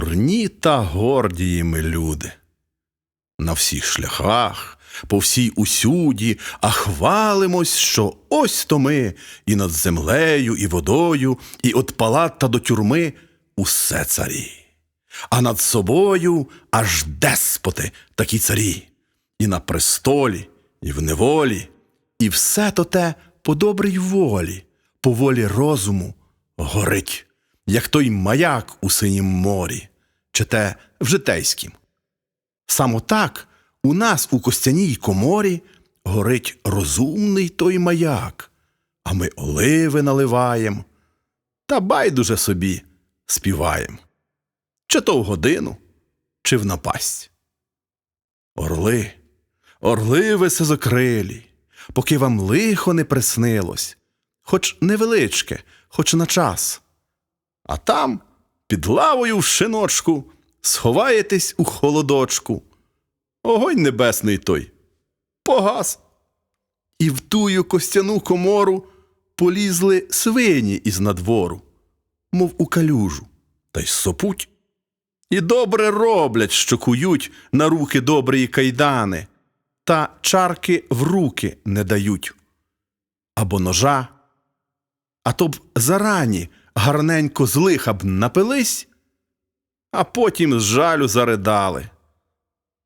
дурні та гордії ми люди. На всіх шляхах, по всій усюді, а хвалимось, що ось то ми, і над землею, і водою, і от палат та до тюрми усе царі. А над собою аж деспоти такі царі, і на престолі, і в неволі, і все то те по добрій волі, по волі розуму горить, як той маяк у синім морі, чи те в житейськім. Саме так у нас у костяній коморі горить розумний той маяк, а ми оливи наливаєм та байдуже собі співаєм. Чи то в годину, чи в напасть. Орли, орли висозокрилі, поки вам лихо не приснилось, хоч невеличке, хоч на час. А там, під лавою в шиночку, сховаєтесь у холодочку. Огонь небесний той погас. І в тую костяну комору полізли свині із надвору, мов у калюжу, та й сопуть. І добре роблять, що кують на руки добрі кайдани, та чарки в руки не дають. Або ножа, а то б зарані гарненько з лиха б напились, а потім з жалю заридали.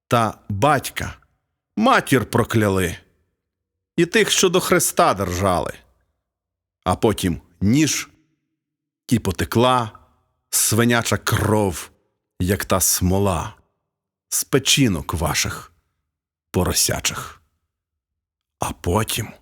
Та батька, матір прокляли, і тих, що до хреста держали, а потім ніж і потекла свиняча кров, як та смола, з печінок ваших поросячих. А потім.